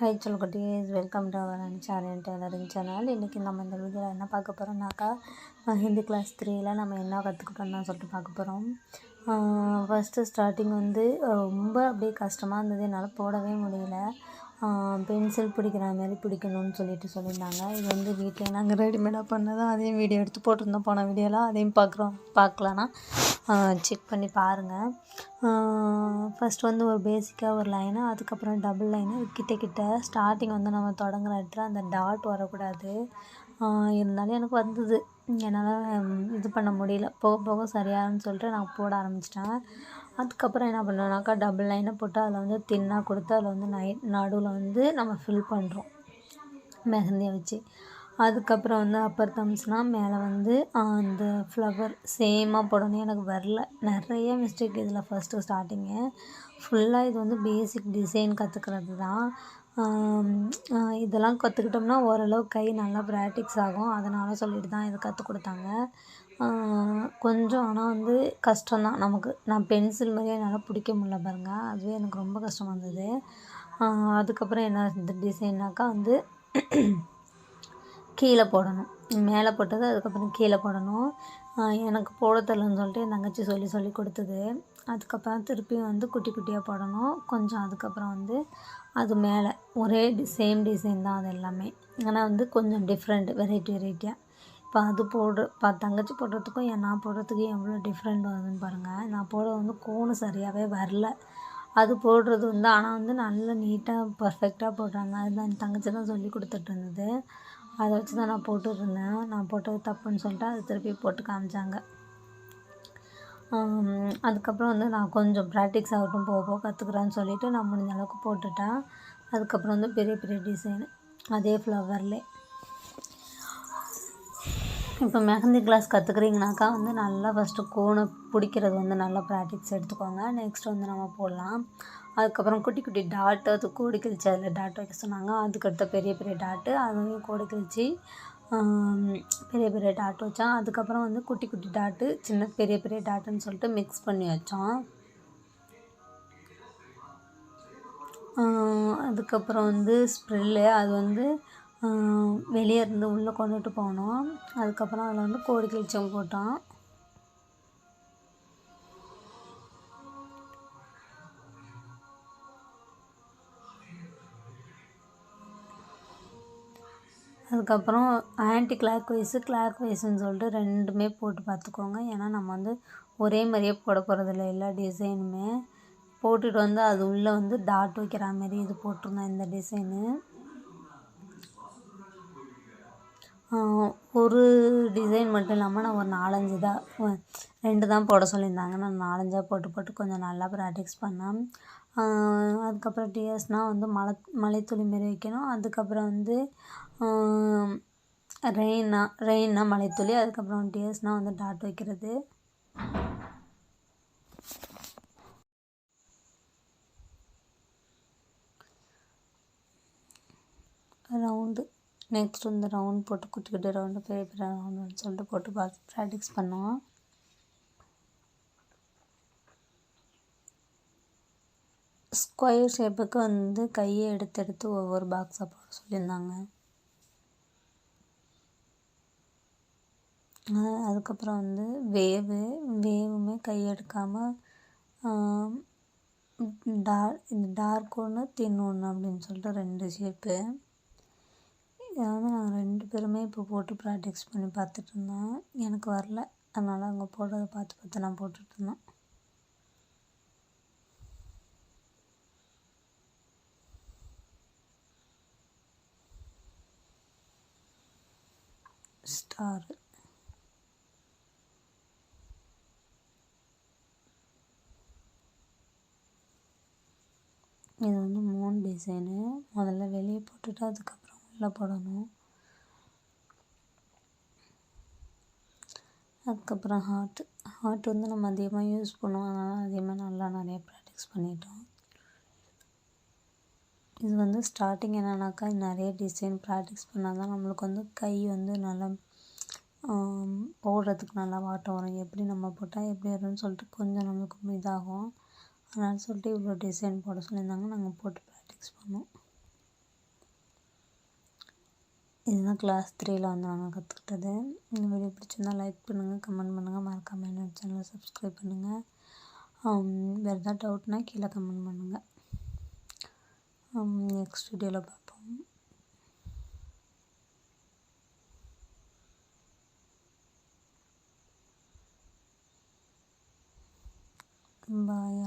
High சொல்குட்டீஸ் welcome to our channel tailoring channel இன்றைக்கி நம்ம இந்த வீடியோவில் என்ன பார்க்க போகிறோம்னாக்கா ஹிந்தி கிளாஸ் த்ரீயில் நம்ம என்ன கற்றுக்கிட்டோம்னு சொல்லிட்டு பார்க்க போகிறோம் ஃபஸ்ட்டு ஸ்டார்டிங் வந்து ரொம்ப அப்படியே கஷ்டமாக இருந்தது. என்னால் போடவே முடியல. பென்சில் பிடிக்கிற மாதிரி பிடிக்கணும்னு சொல்லிட்டு சொல்லியிருந்தாங்க. இது வந்து வீட்டில் நாங்கள் ரெடிமேடாக பண்ணதான் அதையும் வீடியோ எடுத்து போட்டிருந்தோம். போன வீடியோலாம் அதையும் பார்க்குறோம். பார்க்கலான்னா செக் பண்ணி பாருங்கள் ஃபஸ்ட் வந்து ஒரு பேசிக்காக ஒரு லைனு அதுக்கப்புறம் டபுள் லைனு கிட்ட கிட்ட ஸ்டார்டிங் வந்து நம்ம தொடங்குற இடத்துல அந்த டாட் வரக்கூடாது. இருந்தாலும் எனக்கு வந்தது. என்னால் இது பண்ண முடியல. போக போக சரியாகும்னு சொல்லிட்டு நான் போட ஆரம்பிச்சிட்டேன். அதுக்கப்புறம் என்ன பண்ணுவேனாக்கா டபுள் லைனை போட்டு அதில் வந்து தின்னாக கொடுத்து அதில் வந்து நை நடுவில் வந்து நம்ம ஃபில் பண்ணுறோம் மெஹந்தியை வச்சு. அதுக்கப்புறம் வந்து அப்பர் தம்ஸ்னால் மேலே வந்து அந்த ஃப்ளவர் சேமாக போடணும். எனக்கு வரல. நிறைய மிஸ்டேக் இதில் ஃபஸ்ட்டு ஸ்டார்டிங்கு ஃபுல்லாக இது வந்து பேசிக் டிசைன் கற்றுக்கிறது தான். இதெல்லாம் கற்றுக்கிட்டோம்னா ஓரளவு கை நல்லா ப்ராக்டிக்ஸ் ஆகும். அதனால் சொல்லிட்டு தான் இது கற்றுக் கொடுத்தாங்க. கொஞ்சம் ஆனால் வந்து கஷ்டம் தான் நமக்கு. நான் பென்சில் மாதிரியே என்னால் பிடிக்க முடியல பாருங்கள் அதுவே எனக்கு ரொம்ப கஷ்டமாக இருந்தது. அதுக்கப்புறம் என்ன இந்த டிசைன்னாக்கா வந்து கீழே போடணும். மேலே போட்டது அதுக்கப்புறம் கீழே போடணும். எனக்கு போட தெரிலன்னு சொல்லிட்டு என் தங்கச்சி சொல்லி சொல்லி கொடுத்தது. அதுக்கப்புறம் திருப்பியும் வந்து குட்டி குட்டியாக போடணும். கொஞ்சம் அதுக்கப்புறம் வந்து அது மேலே. ஒரே டி சேம் டிசைன் தான் அது எல்லாமே. ஆனால் வந்து கொஞ்சம் டிஃப்ரெண்ட் வெரைட்டி வெரைட்டியாக இப்போ அது போடுற இப்போ தங்கச்சி போடுறதுக்கும் என் நான் போடுறதுக்கும் எவ்வளோ டிஃப்ரெண்ட் வருதுன்னு பாருங்கள் நான் போட வந்து கோணு சரியாகவே வரல. அது போடுறது வந்து ஆனால் வந்து நல்லா நீட்டாக பர்ஃபெக்டாக போடுறாங்க. அதுதான் என் தங்கச்சி தான் சொல்லி கொடுத்துட்டு இருந்தது. அதை வச்சு தான் நான் போட்டுருந்தேன் நான் போட்டது தப்புன்னு சொல்லிட்டு அதை திருப்பி போட்டு காமிச்சாங்க. அதுக்கப்புறம் வந்து நான் கொஞ்சம் ப்ராக்டிக்ஸ் ஆகட்டும் போக போக கற்றுக்குறேன்னு சொல்லிவிட்டு நான் முடிஞ்ச அளவுக்கு போட்டுட்டேன். அதுக்கப்புறம் வந்து பெரிய பெரிய டிசைனு அதே ஃப்ளவர்லேயே இப்போ மெஹந்தி கிளாஸ் கற்றுக்குறீங்கனாக்கா வந்து நல்லா ஃபஸ்ட்டு கோனை பிடிக்கிறது வந்து நல்லா ப்ராக்டிக்ஸ் எடுத்துக்கோங்க. நெக்ஸ்ட் வந்து நம்ம போடலாம். அதுக்கப்புறம் குட்டி குட்டி டாட்டு அது கோடி கிழிச்சு அதில் டாட் வைக்க சொன்னாங்க. அதுக்கடுத்த பெரிய பெரிய டாட்டு அதையும் கோடி கிழிச்சு பெரிய பெரிய டாட் வச்சோம் அதுக்கப்புறம் வந்து குட்டி குட்டி டாட்டு சின்ன பெரிய பெரிய டாட்டுன்னு சொல்லிட்டு மிக்ஸ் பண்ணி வச்சோம் அதுக்கப்புறம் வந்து ஸ்ப்ரில்லு அது வந்து வெளியே இருந்து உள்ளே கொண்டுட்டு போனோம். அதுக்கப்புறம் அதில் வந்து கோடி கிழிச்சம் போட்டோம். அதுக்கப்புறம் ஆன்டி கிளாக் வைஸு கிளாக் வைஸுன்னு சொல்லிட்டு ரெண்டுமே போட்டு பார்த்துக்கோங்க. ஏன்னா நம்ம வந்து ஒரே மாதிரியே போட போகிறதில்ல எல்லா டிசைனுமே போட்டுட்டு வந்து அது உள்ளே வந்து டாட் வைக்கிற மாதிரி இது போட்டிருந்தோம் இந்த டிசைனு ஒரு டிசைன் மட்டும் இல்லாமல் நான் ஒரு நாலஞ்சு தான் ரெண்டு தான் போட சொல்லியிருந்தாங்க. நான் நாலஞ்சாக போட்டு போட்டு கொஞ்சம் நல்லா ப்ராக்டிக்ஸ் பண்ணேன். அதுக்கப்புறம் டிஎஸ்னால் வந்து மழை மலைத்துளி மாரி வைக்கணும். அதுக்கப்புறம் வந்து ரெயின்னா ரெயின்னா மலைத்துளி. அதுக்கப்புறம் டிஎஸ்னால் வந்து டாட் வைக்கிறது ரவுண்டு நெக்ஸ்ட் வந்து ரவுண்ட் போட்டு குட்டி குட்டி ரவுண்டு பெரிய பெரிய ரவுண்டுன்னு சொல்லிட்டு போட்டு பார்த்து ப்ராக்டிஸ் பண்ணுவோம். ஸ்கொயர் ஷேப்புக்கு வந்து கையை எடுத்து எடுத்து ஒவ்வொரு பாக்ஸாக போட சொல்லியிருந்தாங்க. அதுக்கப்புறம் வந்து வேவு வேவுமே கை எடுக்காமல் டார் இந்த டார்க் ஒன்று தின் ஒன்று அப்படின்னு சொல்லிட்டு ரெண்டு ஷேப்பு இதை வந்து நாங்கள் ரெண்டு பேருமே இப்போ போட்டு ப்ராக்டிக்ஸ் பண்ணி பார்த்துட்டு இருந்தோம் எனக்கு வரல. அதனால் அவங்க போடுறத பார்த்து பார்த்து நான் போட்டுட்ருந்தோம் ஸ்டாரு இது வந்து மூணு டிசைனு முதல்ல வெளியே போட்டுட்டு அதுக்கப்புறம் உள்ளே போடணும். அதுக்கப்புறம் ஹார்ட் ஹார்ட் வந்து நம்ம அதிகமாக யூஸ் பண்ணுவோம். அதனால் அதிகமாக நல்லா நிறைய ப்ராக்டிஸ் பண்ணிட்டோம். இது வந்து ஸ்டார்டிங் என்னன்னாக்கா நிறைய டிசைன் ப்ராக்டிஸ் பண்ணால் தான் நம்மளுக்கு வந்து கை வந்து நல்லா போடுறதுக்கு நல்லா வாட்டம் வரும். எப்படி நம்ம போட்டால் எப்படி வரும்னு சொல்லிட்டு கொஞ்சம் நம்மளுக்கு இதாகும். அதனால் சொல்லிட்டு இவ்வளோ டிசைன் போட சொல்லியிருந்தாங்க. நாங்கள் போட்டு ப்ராக்டிஸ் பண்ணோம். இதுதான் கிளாஸ் த்ரீயில் வந்து நாங்கள் கற்றுக்கிட்டது இந்த வீடியோ பிடிச்சிருந்தால் லைக் பண்ணுங்கள் கமெண்ட் பண்ணுங்கள் மறக்காமல் என்னோட சேனலை சப்ஸ்கிரைப் பண்ணுங்கள் வேறு ஏதாவது டவுட்னால் கீழே கமெண்ட் பண்ணுங்கள் நெக்ஸ்ட் வீடியோவில் பார்ப்போம். பாய்